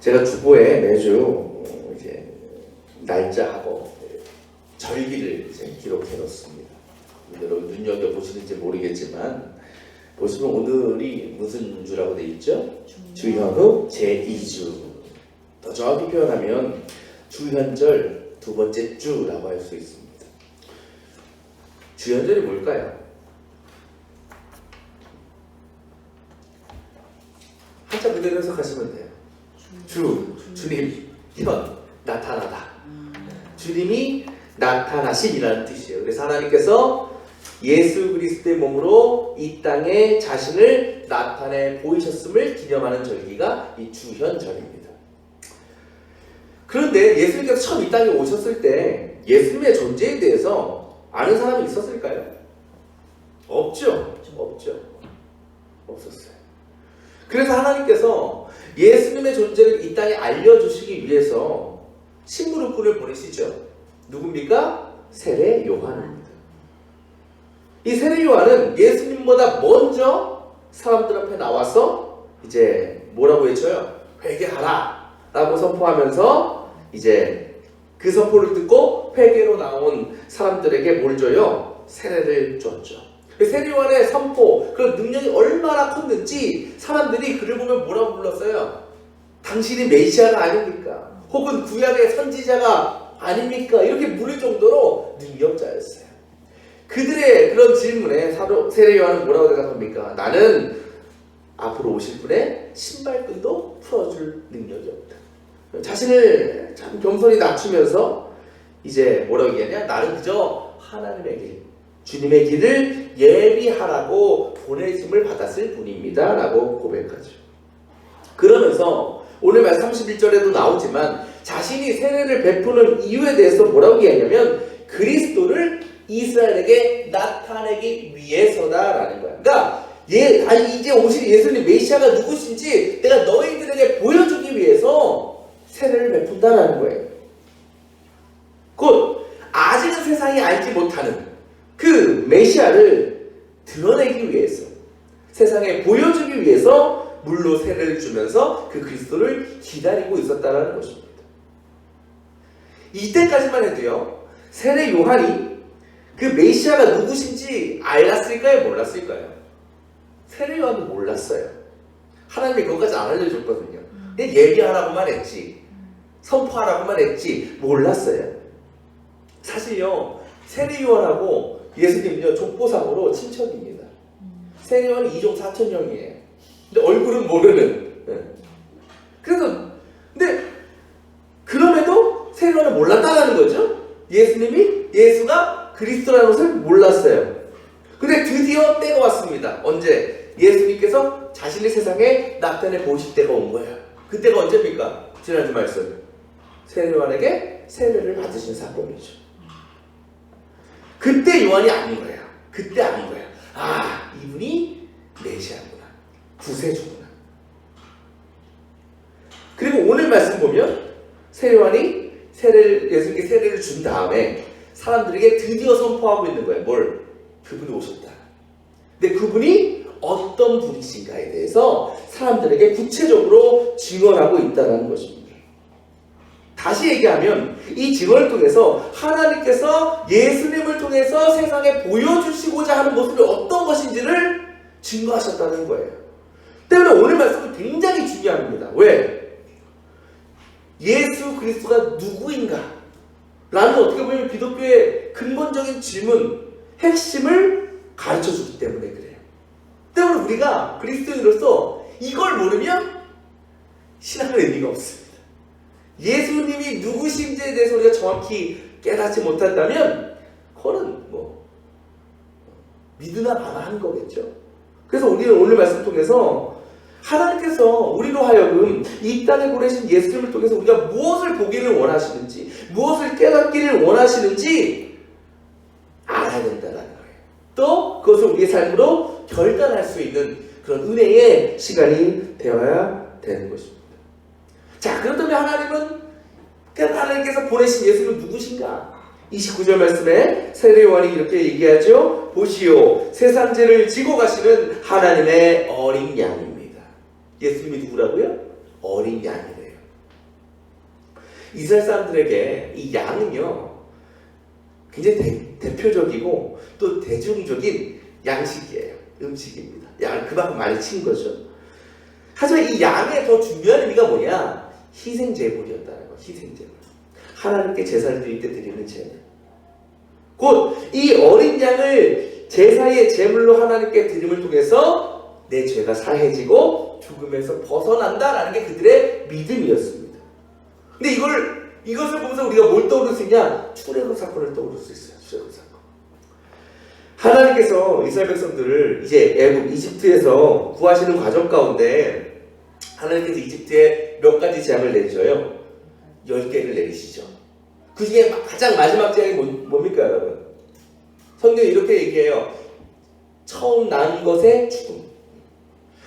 제가 주보에 매주 어, 이제 날짜하고 절기를 이제 기록해 놓습니다. 여러분 눈여겨 보시는지 모르겠지만 보시면 오늘이 무슨 주라고 돼 있죠? 주현후 제2주. 더 정확히 표현하면 주현절 두 번째 주라고 할 수 있습니다. 주현절이 뭘까요? 한자 그대로 해석하시면 돼요. 주, 주님, 현, 나타나다. 주님이 나타나신이라는 뜻이에요. 그래서 하나님께서 예수 그리스도의 몸으로 이 땅에 자신을 나타내 보이셨음을 기념하는 절기가 이 주현절입니다. 그런데 예수님께서 처음 이 땅에 오셨을 때 예수님의 존재에 대해서 아는 사람이 있었을까요? 없죠. 없죠. 없었어요. 그래서 하나님께서 예수님의 존재를 이 땅에 알려주시기 위해서 신부르꾼을 보내시죠. 누굽니까? 세례 요한입니다. 이 세례 요한은 예수님보다 먼저 사람들 앞에 나와서 이제 뭐라고 외쳐요? 회개하라 라고 선포하면서 이제 그 선포를 듣고 회개로 나온 사람들에게 뭘 줘요? 세례를 줬죠. 그 요한의 선포, 그 능력이 얼마나 컸는지 사람들이 그를 보면 뭐라고 불렀어요? 당신이 메시아가 아닙니까? 혹은 구약의 선지자가 아닙니까? 이렇게 물을 정도로 능력자였어요. 그들의 그런 질문에 사도 세례 요한은 뭐라고 대답합니까? 나는 앞으로 오실 분의 신발끈도 풀어줄 능력이 없다. 자신을 참 겸손히 낮추면서 이제 뭐라고 얘기하냐? 나는 그저 하나님의 길, 주님의 길을 예비하라고 보내심을 받았을 뿐입니다. 라고 고백하죠. 그러면서 오늘 말 31절에도 나오지만 자신이 세례를 베푸는 이유에 대해서 뭐라고 얘기하냐면 그리스도를 이스라엘에게 나타내기 위해서다라는 거야. 그러니까 예, 아니 이제 오실 예수님 메시아가 누구신지 내가 너희들에게 보여주기 위해서 세례를 베푼다라는 거예요. 곧 아직은 세상이 알지 못하는 그 메시아를 드러내기 위해서 세상에 보여주기 위해서 물로 세례를 주면서 그 그리스도를 기다리고 있었다는 것입니다. 이때까지만 해도요, 세례 요한이 그 메시아가 누구신지 알았을까요? 몰랐을까요? 세례 요한도 몰랐어요. 하나님이 그것까지 안 알려줬거든요. 그냥 예비하라고만 했지, 선포하라고만 했지, 몰랐어요. 사실요, 세례 요한하고 예수님은요, 족보상으로 친척입니다. 요한은 2종 4천형이에요. 근데 얼굴은 모르는. 예. 그래서 근데 그럼에도 세례요한은 몰랐다라는 거죠. 예수님이 예수가 그리스도라는 것을 몰랐어요. 근데 드디어 때가 왔습니다. 언제? 예수님께서 자신의 세상에 나타내 보실 때가 온 거예요. 그때가 언제입니까? 지난주 말씀. 세례요한에게 세례를 받으신 사건이죠. 그때 요한이 아닌 거예요. 그때 아닌 거예요. 아, 이분이 메시아구나. 구세주구나. 그리고 오늘 말씀 보면 세례요한이 세례를 예수님께 세례를 준 다음에 사람들에게 드디어 선포하고 있는 거예요. 뭘? 그분이 오셨다. 근데 그분이 어떤 분이신가에 대해서 사람들에게 구체적으로 증언하고 있다는 것입니다. 다시 얘기하면 이 증언을 통해서 하나님께서 예수님 을 통해서 세상에 보여주시고자 하는 모습이 어떤 것인지를 증거하셨다는 거예요. 때문에 오늘 말씀은 굉장히 중요합니다. 왜? 예수 그리스도가 누구인가? 라는 어떻게 보면 기독교의 근본적인 질문, 핵심을 가르쳐 주기 때문에 그래요. 때문에 우리가 그리스도인으로서 이걸 모르면 신앙의 의미가 없습니다. 예수님이 누구신지에 대해서 우리가 정확히 깨닫지 못한다면 그거는 뭐 믿으나 마나 하는 거겠죠. 그래서 우리는 오늘 말씀 통해서 하나님께서 우리로 하여금 이 땅에 보내신 예수님을 통해서 우리가 무엇을 보기를 원하시는지, 무엇을 깨닫기를 원하시는지 알아야 된다는 거예요. 또 그것을 우리의 삶으로 결단할 수 있는 그런 은혜의 시간이 되어야 되는 것입니다. 자, 그렇다면 하나님은 그 하나님께서 보내신 예수는 누구신가? 29절 말씀에 세례 요한이 이렇게 얘기하죠. 보시오, 세상 죄를 지고 가시는 하나님의 어린 양입니다. 예수님이 누구라고요? 어린 양이래요. 이스라엘 사람들에게 이 양은요 굉장히 대, 표적이고또 대중적인 양식이에요 음식입니다 양을 그만큼 많이 친 거죠 하지만 이 양의 더 중요한 의미가 뭐냐 희생 제물이었다는 거 희생 제물 하나님께 제사를 드릴 때 드리는 제물 곧 이 어린 양을 제사의 제물로 하나님께 드림을 통해서 내 죄가 사해지고 죽음에서 벗어난다라는 게 그들의 믿음이었습니다. 근데 이걸 이것을 보면서 우리가 뭘 떠오를 수 있냐? 출애굽 사건을 떠오를 수 있어요. 출애굽 사건. 하나님께서 이스라엘 백성들을 이제 애굽 이집트에서 구하시는 과정 가운데 하나님께서 이집트에 몇 가지 재앙을 내리셔요. 열 개를 내리시죠. 그 중에 가장 마지막 재앙이 뭐- 뭡니까, 여러분? 성경이 이렇게 얘기해요. 처음 난 것의 죽음.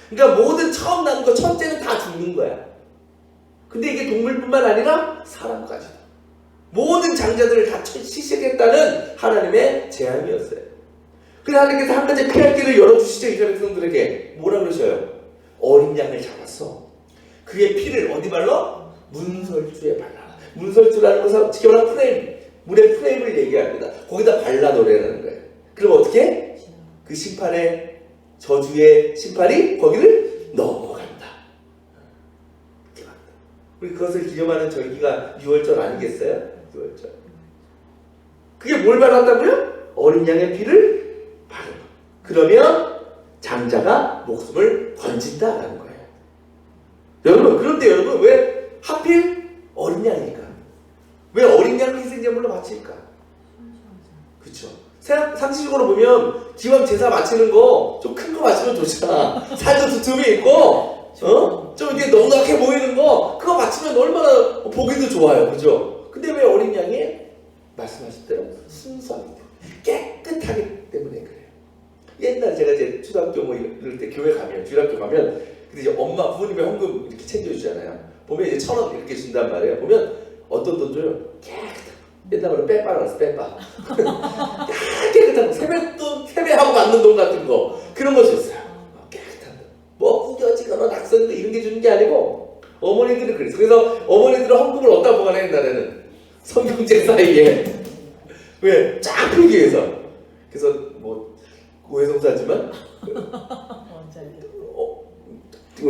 그러니까 모든 처음 난 것, 첫째는 다 죽는 거야. 근데 이게 동물뿐만 아니라 사람까지도. 모든 장자들을 다 시식했다는 하나님의 재앙이었어요. 그래서 하나님께서 한 가지 피할 길을 열어주시죠. 이스라엘 백성들에게. 뭐라 그러셔요? 어린 양을 잡았어. 그의 피를 어디 발라? 문설주에 발라. 문설주라는 것은 지금 말하는 프레임, 물의 프레임을 얘기합니다. 거기다 발라 노래라는 거예요. 그럼 어떻게? 그 심판의 저주의 심판이 거기를 넘어간다. 우리 그것을 기념하는 절기가 6월절 아니겠어요? 6월절. 그게 뭘 발랐다고요? 어린 양의 피를 바르고. 그러면 장자가 목숨을 건진다라는 거예요. 여러분, 그런데 여러분, 왜 하필 어린 양일까? 왜 어린 양을 희생제물로 바칠까? 그쵸. 상식적으로 보면 기왕 제사 바치는 거 좀 큰거 바치면 좋잖아. 살도 두툼이 있고, 어? 좀 이게 넉넉해 보이는 거 그거 바치면 얼마나 보기도 좋아요. 그죠? 근데 왜 어린 양이 말씀하신 대로 때문에 깨끗하기 때문에 그래요. 옛날 제가 이제 초등학교 뭐 이럴 때 교회 가면 주일학교 가면 근데 이제 엄마 부모님의 헌금 이렇게 챙겨주잖아요. 보면 이제 천 원 이렇게 준단 말이에요. 보면 어떤 돈 줘요? 깨끗한 옛날 말로 빼빠라고 했어 빼빠. 야, 깨끗한 거 세뱃돈 세배하고 받는 돈 같은 거 그런 거 줬어요. 어, 깨끗한 돈. 뭐 구겨지거나 낙선거 이런 게 주는 게 아니고 어머니들은 그랬어. 그래서 어머니들은 헌금을 어디다 보관해 옛날에는 성경책 사이에 왜? 쫙 풀기 위해서. 그래서 뭐 오해성사지만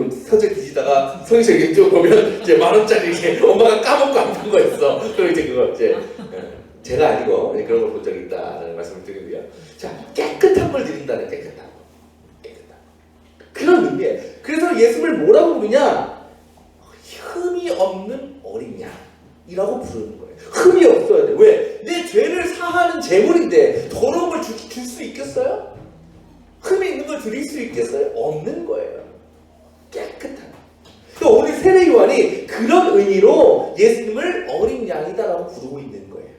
서재 뒤지다가 성의실 이쪽 보면 이제 만 원짜리 이렇게 엄마가 까먹고 안푼거 있어. 그럼 이제 그거 이제 예, 제가 아니고 그런 걸 본 적이 있다라는 말씀을 드리고요. 자 깨끗한 걸 드린다는 깨끗한 거. 깨끗한 거. 그런 의미에 그래서 예수를 뭐라고 부르냐? 흠이 없는 어린 양이라고 부르는 거예요. 흠이 없어야 돼. 왜? 내 죄를 사하는 제물인데 더러운 걸 줄 수 있겠어요? 흠이 있는 걸 드릴 수 있겠어요? 없는 거예요. 깨끗한. 또 오늘 세례 요한이 그런 의미로 예수님을 어린 양이다라고 부르고 있는 거예요.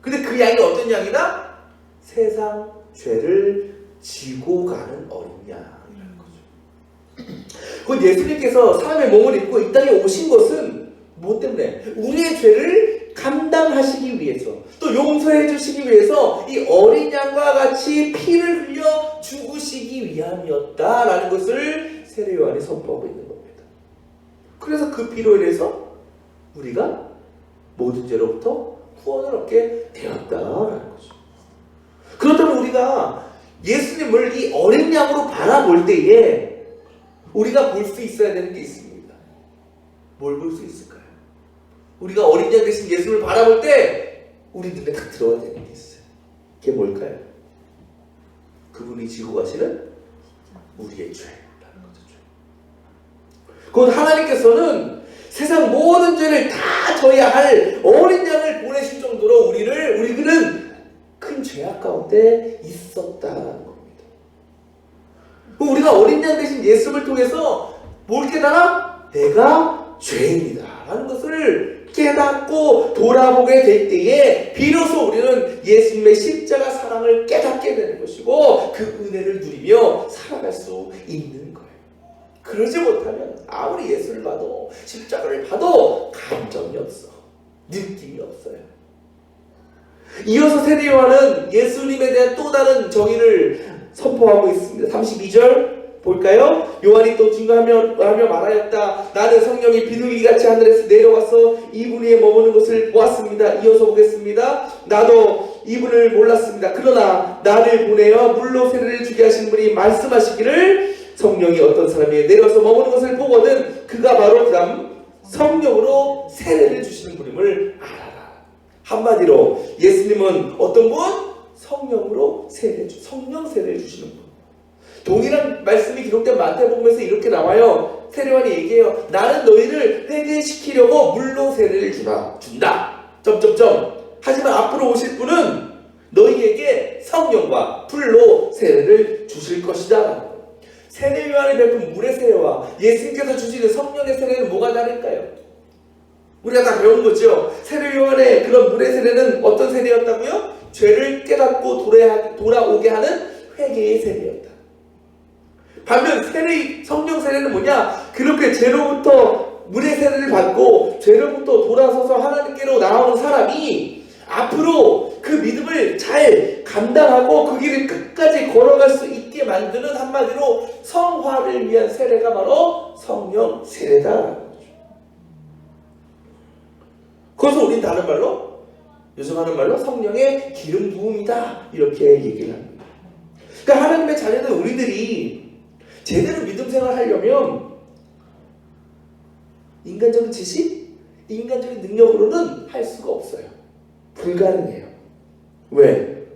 근데 그 양이 어떤 양이다? 세상 죄를 지고 가는 어린 양이라는 거죠. 그 예수님께서 사람의 몸을 입고 이 땅에 오신 것은 뭐 때문에? 우리의 죄를 감당하시기 위해서 또 용서해 주시기 위해서 이 어린 양과 같이 피를 흘려 죽으시기 위함이었다라는 것을 세례 요한이 선포하고 있는 겁니다. 그래서 그 피로 인해서 우리가 모든 죄로부터 구원을 얻게 되었다라는 거죠. 그렇다면 우리가 예수님을 이 어린 양으로 바라볼 때에 우리가 볼 수 있어야 되는 게 있습니다. 뭘 볼 수 있을까요? 우리가 어린 양 대신 예수님을 바라볼 때 우리 눈에 딱 들어와야 되는 게 있어요. 그게 뭘까요? 그분이 지고 가시는 우리의. 죄. 곧 하나님께서는 세상 모든 죄를 다 져야 할 어린 양을 보내신 정도로 우리를 우리는 큰 죄악 가운데 있었다는 겁니다. 우리가 어린 양 대신 예수를 통해서 뭘 깨달아? 내가 죄인이다라는 것을 깨닫고 돌아보게 될 때에 비로소 우리는 예수님의 십자가 사랑을 깨닫게 되는 것이고 그 은혜를 누리며 살아갈 수 있는. 그러지 못하면 아무리 예수를 봐도 십자가를 봐도 감정이 없어. 느낌이 없어요. 이어서 세례 요한은 예수님에 대한 또 다른 정의를 선포하고 있습니다. 32절 볼까요? 요한이 또 증거하며 하며 말하였다. 나는 성령이 비둘기 같이 하늘에서 내려와서 이분 위에 머무는 것을 보았습니다. 이어서 보겠습니다. 나도 이분을 몰랐습니다. 그러나 나를 보내어 물로 세례를 주게 하신 분이 말씀하시기를 성령이 어떤 사람이 내려서 머무는 것을 보거든 그가 바로 그 다음 성령으로 세례를 주시는 분임을 알아라. 한마디로 예수님은 어떤 분? 성령으로 세례 주, 성령 세례를 주시는 분. 동일한 말씀이 기록된 마태복음에서 이렇게 나와요. 세례관이 얘기해요. 나는 너희를 회개시키려고 물로 세례를 주라 준다. 점점점. 하지만 앞으로 오실 분은 너희에게 성령과 불로 세례를 주실 것이다. 세례 요한이 베푼 물의 세례와 예수님께서 주시는 성령의 세례는 뭐가 다를까요? 우리가 다 배운 거죠. 세례 요한의 그런 물의 세례는 어떤 세례였다고요? 죄를 깨닫고 돌아, 돌아오게 하는 회개의 세례였다. 반면 세례 성령 세례는 뭐냐? 그렇게 죄로부터 물의 세례를 받고 죄로부터 돌아서서 하나님께로 나오는 사람이 앞으로 그 믿음을 잘 감당하고 그 길을 끝까지 걸어갈 수 있게 만드는 한마디로 성화를 위한 세례가 바로 성령 세례다. 그것을 우린 다른 말로 요즘 하는 말로 성령의 기름 부음이다 이렇게 얘기를 합니다. 그러니까 하나님의 자녀들 우리들이 제대로 믿음 생활 하려면 인간적인 지식, 인간적인 능력으로는 할 수가 없어요. 불가능해요. 왜?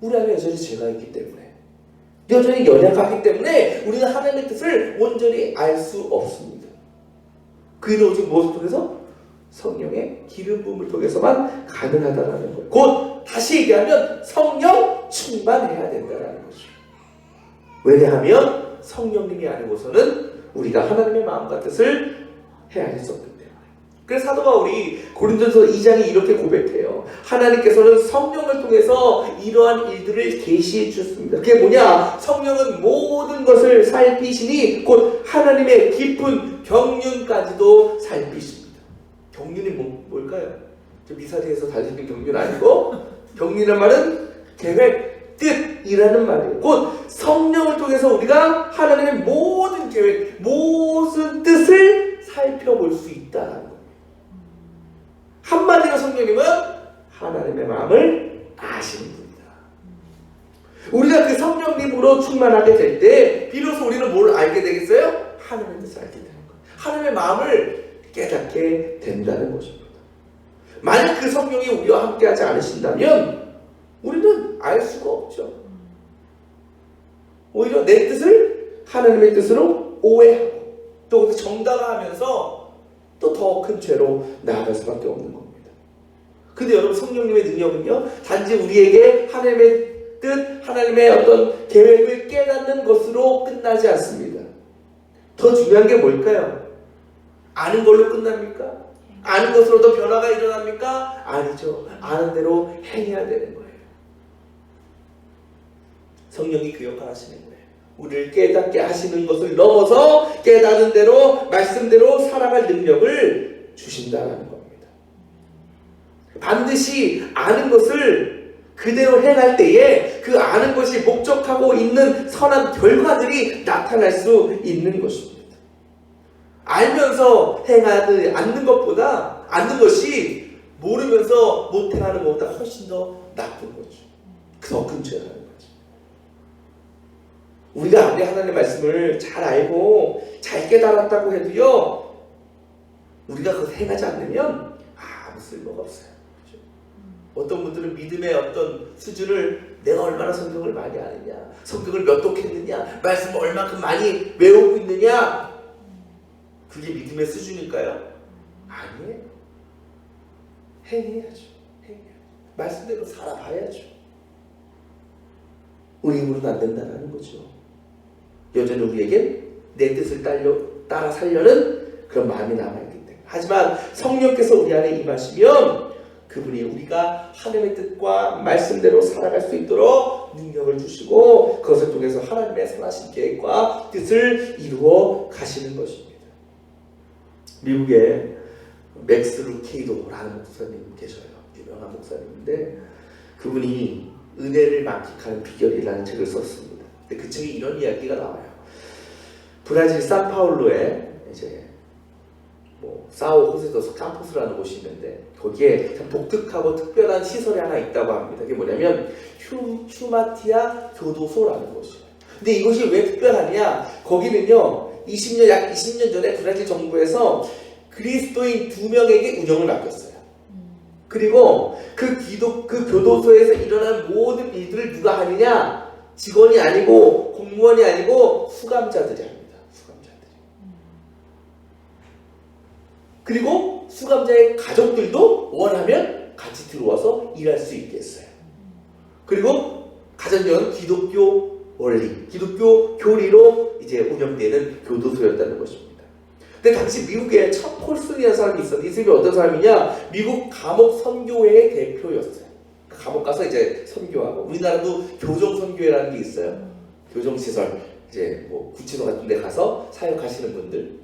우리 안에 여전히 죄가 있기 때문에. 여전히 연약하기 때문에 우리는 하나님의 뜻을 온전히 알 수 없습니다. 그 일은 오직 무엇을 통해서? 성령의 기름 부음을 통해서만 가능하다라는 거예요. 곧 다시 얘기하면 성령 충만해야 된다라는 거죠. 왜냐하면 성령님이 아니고서는 우리가 하나님의 마음과 뜻을 헤아릴 수 때문에. 그래서 사도 바울이 고린도서 2장에 이렇게 고백해요. 하나님께서는 성령을 통해서 이러한 일들을 계시해 주셨습니다. 그게 뭐냐? 성령은 모든 것을 살피시니 곧 하나님의 깊은 경륜까지도 살피십니다. 경륜이 뭐, 뭘까요? 저 미사리에서 달리는 경륜 아니고 경륜이란 말은 계획, 뜻이라는 말이에요. 곧 성령을 통해서 우리가 하나님의 모든 계획, 모든 뜻을 살펴볼 수 있다는 겁니다. 한마디로 성령님은 하나님의 마음을 아시는 분이다. 우리가 그 성령님으로 충만하게 될 때 비로소 우리는 뭘 알게 되겠어요? 하나님의 뜻을 알게 되는 거예요. 하나님의 마음을 깨닫게 된다는 것입니다. 만약 그 성령이 우리와 함께하지 않으신다면 우리는 알 수가 없죠. 오히려 내 뜻을 하나님의 뜻으로 오해하고 또 정당화하면서 또 더 큰 죄로 나아갈 수밖에 없는 겁니다. 근데 여러분 성령님의 능력은요 단지 우리에게 하나님의 뜻, 하나님의 어떤 계획을 깨닫는 것으로 끝나지 않습니다. 더 중요한 게 뭘까요? 아는 걸로 끝납니까? 아는 것으로 더 변화가 일어납니까? 아니죠. 아는 대로 행해야 되는 거예요. 성령이 그 역할 하시는 거예요. 우리를 깨닫게 하시는 것을 넘어서 깨닫는 대로 말씀대로 살아갈 능력을 주신다는 겁니다. 반드시 아는 것을 그대로 행할 때에 그 아는 것이 목적하고 있는 선한 결과들이 나타날 수 있는 것입니다. 알면서 행하지 않는 것보다 않는 것이 모르면서 못 행하는 것보다 훨씬 더 나쁜 거죠. 더 거죠. 우리가 아무리 하나님의 말씀을 잘 알고 잘 깨달았다고 해도요, 우리가 그것을 행하지 않으면 아무 쓸모가 없어요. 어떤 분들은 믿음의 어떤 수준을 내가 얼마나 성경을 많이 아느냐, 성경을 몇 독했느냐, 말씀을 얼마큼 많이 외우고 있느냐, 그게 믿음의 수준일까요? 아니에요. 행해야죠. 행해야죠. 말씀대로 살아봐야죠. 우리 힘으로는 안 된다는 거죠. 여전히 우리에겐 내 뜻을 따려, 따라 살려는 그런 마음이 남아있기 때문에. 하지만 성령께서 우리 안에 임하시면 그분이 우리가 하나님의 뜻과 말씀대로 살아갈 수 있도록 능력을 주시고 그것을 통해서 하나님의 선하신 계획과 뜻을 이루어 가시는 것입니다. 미국에 맥스 루케이도라는 목사님 계셔요. 유명한 목사님인데 그분이 은혜를 만끽하는 비결이라는 책을 썼습니다. 그 책에 이런 이야기가 나와요. 브라질 산파울루에 이제 뭐 사오 호세도 캠퍼스라는 곳이 있는데 거기에 참 독특하고 특별한 시설이 하나 있다고 합니다. 그게 뭐냐면 휴, 휴마티아 교도소라는 곳이에요. 근데 이것이 왜 특별하냐? 거기는요 20년 약 20년 전에 브라질 정부에서 그리스도인 두 명에게 운영을 맡겼어요. 그리고 그 기독 그 교도소에서 일어난 모든 일들을 누가 하느냐? 직원이 아니고 공무원이 아니고 수감자들이 합니다. 수감자들이. 그리고 수감자의 가족들도 원하면 같이 들어와서 일할 수 있게 했어요. 그리고 가장자는 기독교 원리, 기독교 교리로 이제 운영되는 교도소였다는 것입니다. 근데 당시 미국에 첫 콜슨이라는 사람이 있었는데 이 사람이 어떤 사람이냐? 미국 감옥 선교회의 대표였어요. 그 감옥 가서 이제 선교하고 우리나라도 교정 선교회라는 게 있어요. 교정 시설 이제 뭐 구치소 같은 데 가서 사역하시는 분들.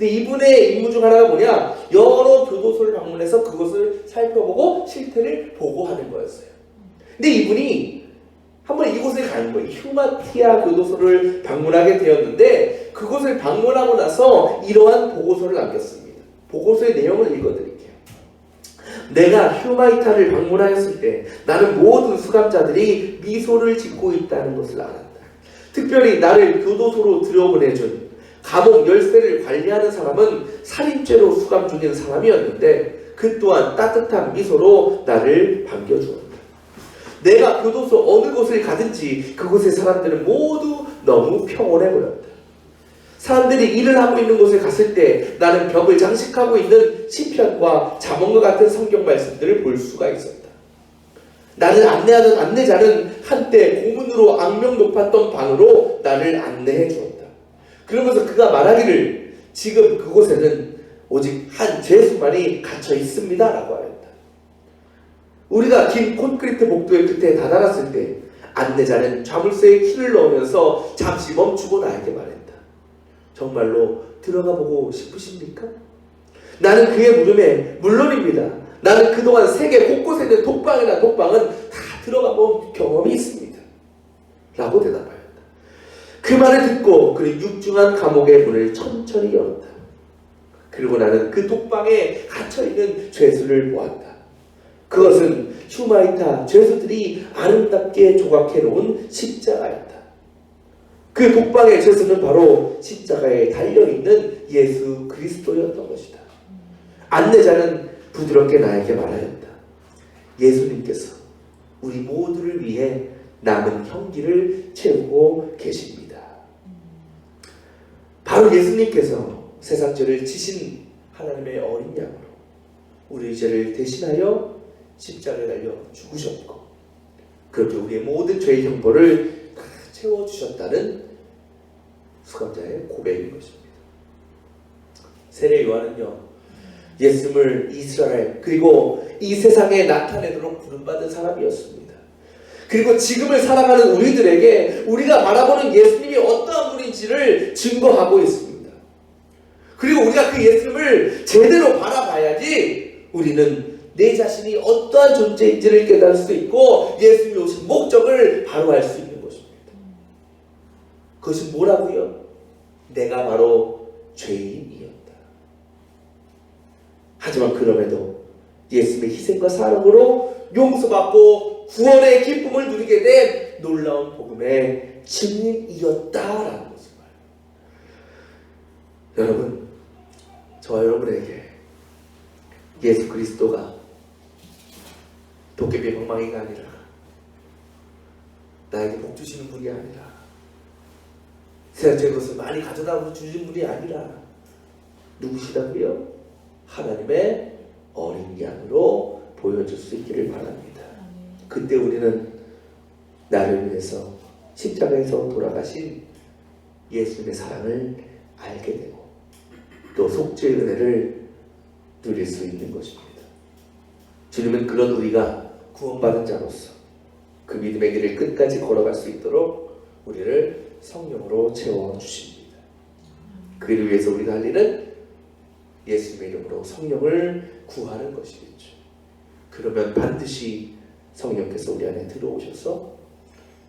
근데 이분의 임무 중 하나가 뭐냐? 여러 교도소를 방문해서 그것을 살펴보고 실태를 보고하는 거였어요. 근데 이분이 한번 이곳에 가는 거예요. 휴마티아 교도소를 방문하게 되었는데 그곳을 방문하고 나서 이러한 보고서를 남겼습니다. 보고서의 내용을 읽어드릴게요. 내가 휴마이타를 방문하였을 때 나는 모든 수감자들이 미소를 짓고 있다는 것을 알았다. 특별히 나를 교도소로 들여보내준 감옥 열쇠를 관리하는 사람은 살인죄로 수감 중인 사람이었는데 그 또한 따뜻한 미소로 나를 반겨주었다. 내가 교도소 어느 곳을 가든지 그곳의 사람들은 모두 너무 평온해 보였다. 사람들이 일을 하고 있는 곳에 갔을 때 나는 벽을 장식하고 있는 시편과 잠언과 같은 성경 말씀들을 볼 수가 있었다. 나를 안내하던 안내자는 한때 고문으로 악명 높았던 방으로 나를 안내해 주었다. 그러면서 그가 말하기를 지금 그곳에는 오직 한 죄수만이 갇혀 있습니다 라고 하였다. 우리가 긴 콘크리트 복도의 끝에 다다랐을 때 안내자는 자물쇠에 키를 넣으면서 잠시 멈추고 나에게 말했다. 정말로 들어가 보고 싶으십니까? 나는 그의 물음에 물론입니다. 나는 그동안 세계 곳곳에 있는 독방이나 독방은 다 들어가 본 경험이 있습니다. 라고 대답하였다. 그 말을 듣고 그는 육중한 감옥의 문을 천천히 열었다. 그리고 나는 그 독방에 갇혀있는 죄수를 보았다. 그것은 슈마이타 죄수들이 아름답게 조각해 놓은 십자가였다. 그 독방의 죄수는 바로 십자가에 달려있는 예수 그리스도였던 것이다. 안내자는 부드럽게 나에게 말하였다. 예수님께서 우리 모두를 위해 남은 형기를 채우고 계십니다. 바로 예수님께서 세상 죄를 지신 하나님의 어린 양으로 우리 죄를 대신하여 십자가에 달려 죽으셨고 그렇게 우리의 모든 죄의 형벌을 다 채워주셨다는 수감자의 고백인 것입니다. 세례 요한은요 예수님을 이스라엘 그리고 이 세상에 나타내도록 부름받은 사람이었습니다. 그리고 지금을 살아가는 우리들에게 우리가 바라보는 예수님이 어떠한 분인지를 증거하고 있습니다. 그리고 우리가 그 예수님을 제대로 바라봐야지 우리는 내 자신이 어떠한 존재인지를 깨달을 수 있고 예수님이 오신 목적을 바로 알 수 있는 것입니다. 그것이 뭐라고요? 내가 바로 죄인이었다. 하지만 그럼에도 예수님의 희생과 사랑으로 용서받고 구원의 기쁨을 누리게 된 놀라운 복음의 증인이었다라는 것을 말해요. 여러분, 저와 여러분에게 예수 그리스도가 도깨비 방망이가 아니라 나에게 복 주시는 분이 아니라 세상의 것을 많이 가져다 주시는 분이 아니라 누구시다고요? 하나님의 어린 양으로 보여줄 수 있기를 바랍니다. 그때 우리는 나를 위해서 십자가에서 돌아가신 예수님의 사랑을 알게 되고 또 속죄의 은혜를 누릴 수 있는 것입니다. 주님은 그런 우리가 구원받은 자로서 그 믿음의 길을 끝까지 걸어갈 수 있도록 우리를 성령으로 채워 주십니다. 그를 위해서 우리가 할 일은 예수님의 이름으로 성령을 구하는 것이겠죠. 그러면 반드시 성령께서 우리 안에 들어오셔서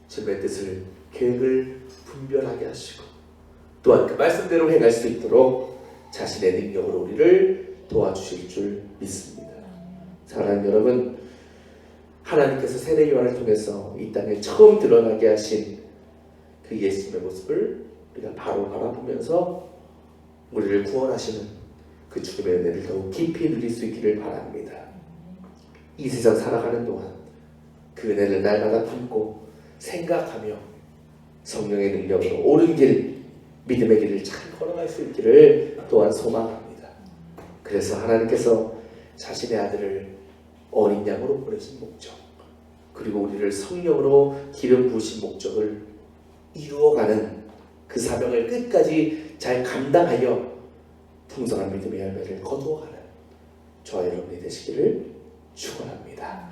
주님의 뜻을 계획을 분별하게 하시고 또한 그 말씀대로 행할 수 있도록 자신의 능력으로 우리를 도와주실 줄 믿습니다. 사랑하는 여러분, 하나님께서 세례 요한을 통해서 이 땅에 처음 드러나게 하신 그 예수님의 모습을 우리가 바로 바라보면서 우리를 구원하시는 그 주님의 은혜를 더욱 깊이 누릴 수 있기를 바랍니다. 이 세상 살아가는 동안 그 은혜를 날마다 품고 생각하며 성령의 능력으로 옳은 길, 믿음의 길을 잘 걸어갈 수 있기를 또한 소망합니다. 그래서 하나님께서 자신의 아들을 어린 양으로 보내신 목적, 그리고 우리를 성령으로 기름 부으신 목적을 이루어가는 그 사명을 끝까지 잘 감당하여 풍성한 믿음의 열매를 거두어가는 저와 여러분이 되시기를 축원합니다.